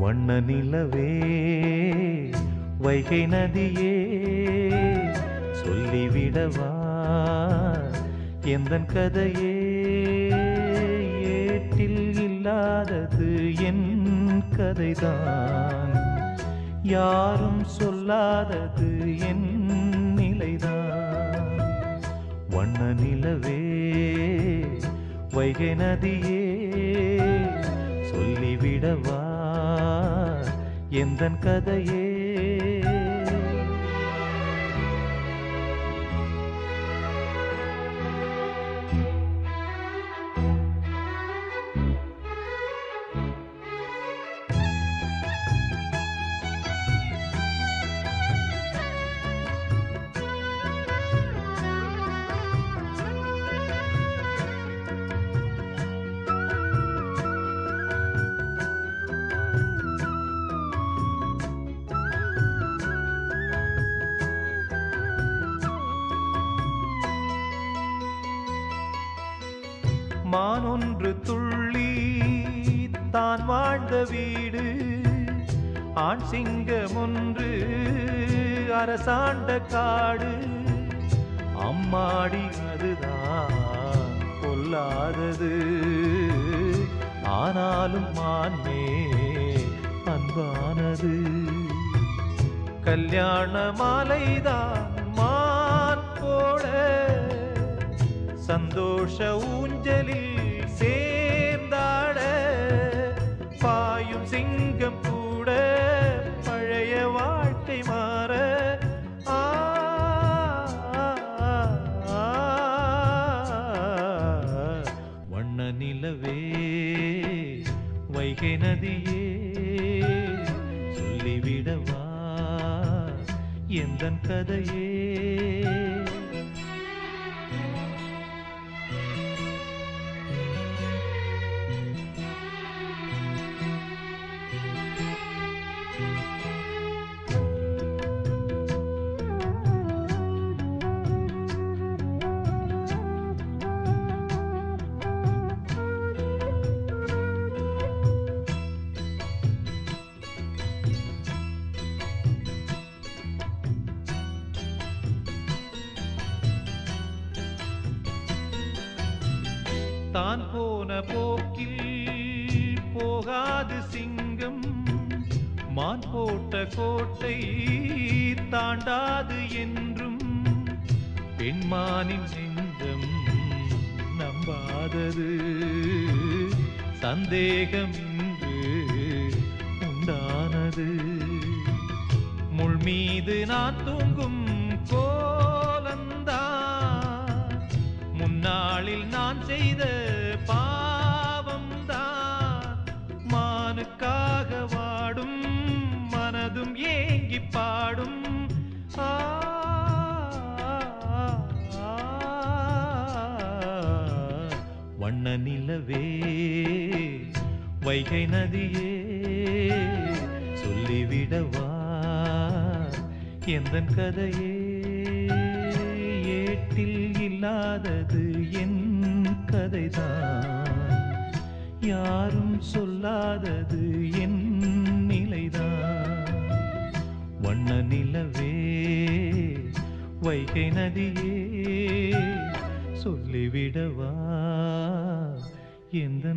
வண்ண நிலவே வைகை நதியே சொல்லிவிடவா எந்த கதையே ஏட்டில் இல்லாதது என் கதைதான். யாரும் சொல்லாதது என் நிலைதான். வண்ண நிலவே வைகை நதியே சொல்லிவிடவா எந்த கதையே மானொன்று துள்ளி தான் வாழ்ந்த வீடு. ஆண் சிங்கம் ஒன்று அரசாண்ட காடு. அம்மாடி அதுதான் பொல்லாதது. ஆனாலும் மான்மே அன்பானது. கல்யாண மாலைதான் மான் போட சந்தோஷ ஊஞ்சலில் சேர்ந்தாட பாயும் சிங்கம் கூட பழைய வாழ்க்கை மாற. வண்ண நிலவே வைகை நதியே சொல்லிவிடவா எந்த கதையே? தான் போன போக்கில் போகாது சிங்கம். மான் போட்ட கோட்டை தாண்டாது என்றும். பெண்மானின் நெஞ்சம் நம்பாதது. சந்தேகம் இன்று உண்டானது. முள் மீது நான் தூங்கும் கோலந்தா நான் செய்த பாவம்தான். மானுக்காக வாடும் மனதும் ஏங்கி பாடும். ஆ, வண்ண நிலவே வைகை நதியே சொல்லிவிடவா? எந்த கதையே ஏட்டில் இல்லாதது என் கதைதான். யாரும் சொல்லாதது என் நிலைதான். வண்ண நிலவே வைகை நதியே சொல்லிவிடவா எந்த